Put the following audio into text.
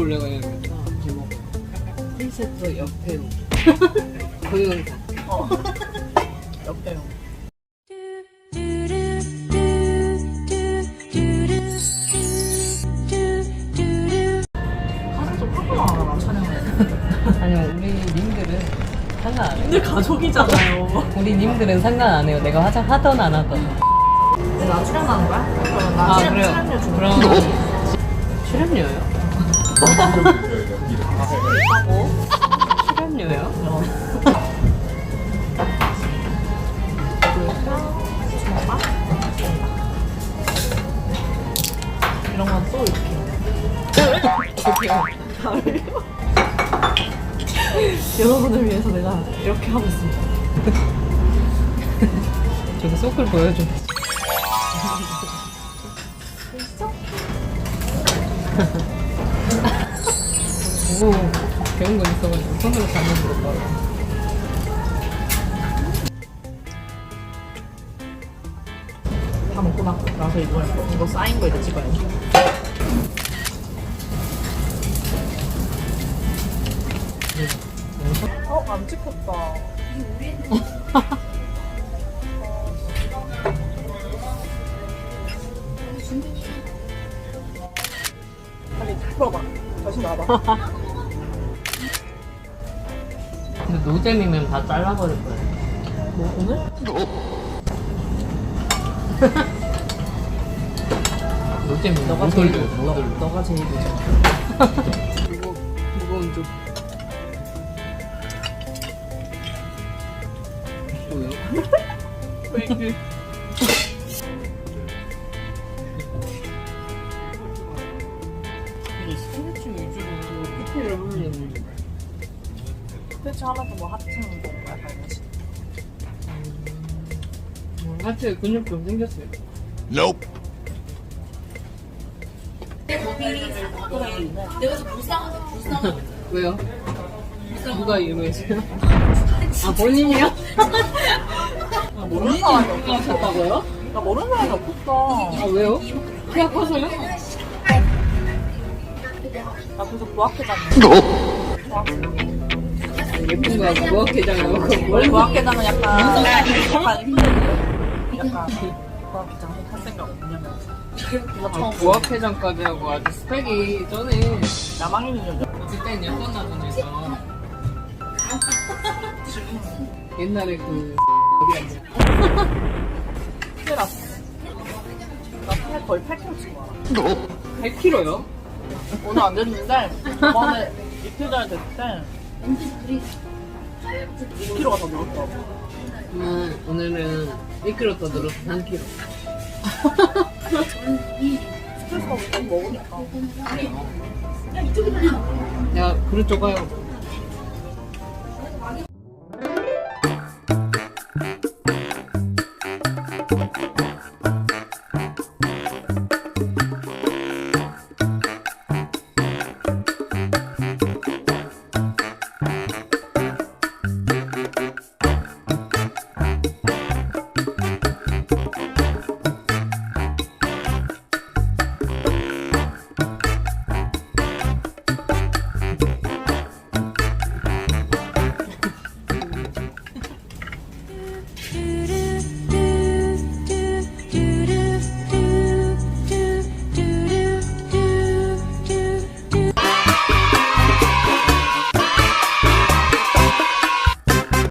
올라가야겠다. 제목. 콘서트 옆에 동영상. 어. 옆에요. 가서 좀 하고 나와라 촬영을. 아니 우리 님들은 상관 안 해요. 근데 가족이잖아요. 우리 님들은 상관 안 해요. 내가 화장 하던 안 하던. 나 출연하는 거야? 그럼 나아 출연, 그래요. 출연료 주는 그럼 출연료요? 거고. 출연료요? 어. 주먹밥? 이런 건 또 이렇게. 여러분을 위해서 내가 이렇게 하고 있습니다. 저기 소클 보여줘. 오, 배운 거 있어가지고 손으로 거 봐. 다 먹고 나, 나서 이번에 거- 이거 쌓인 거 이제 찍어야지. 어, 안 찍혔다. 빨리 나와봐. 근데 노잼이면 다 잘라버릴 거야. 뭐, 오늘? 노잼이면 너가 못 제일, 너. 너가 제일 늦어. 무거, 무거운 좀. 뭐요? 왜 이렇게. 스트레치 하면서 뭐 하트 뭐 약간 이런 식. 하체 근육 좀 생겼어요. Nope. 왜요? 누가 유명해서요? 아 본인이요? 나 모르는 사람이 없어. 하셨다고요? 나 모르는 사람이 없었어. 아 왜요? 키가 커서요? 나 그래서 부학회장. 예쁜 거 하고 무학회장 하고 원래 부학회장은 약간 약간 힘들고 약간 부학회장 할 생각 없냐면 부학회장까지 하고 아주 스펙이 전에 야망인이죠. 그때는 여권 나전에서 옛날에 그 어디 났어. 나살 거의 8kg 찐 거야. 8kg요? 오늘 안 됐는데 저번에 이틀 전에 됐을 때 2kg가 더 늘었더라고. 음, 오늘은 1kg 더 늘어서 3kg. 스트레스 받고 좀 먹으니까. 야, 그릇 줘봐요.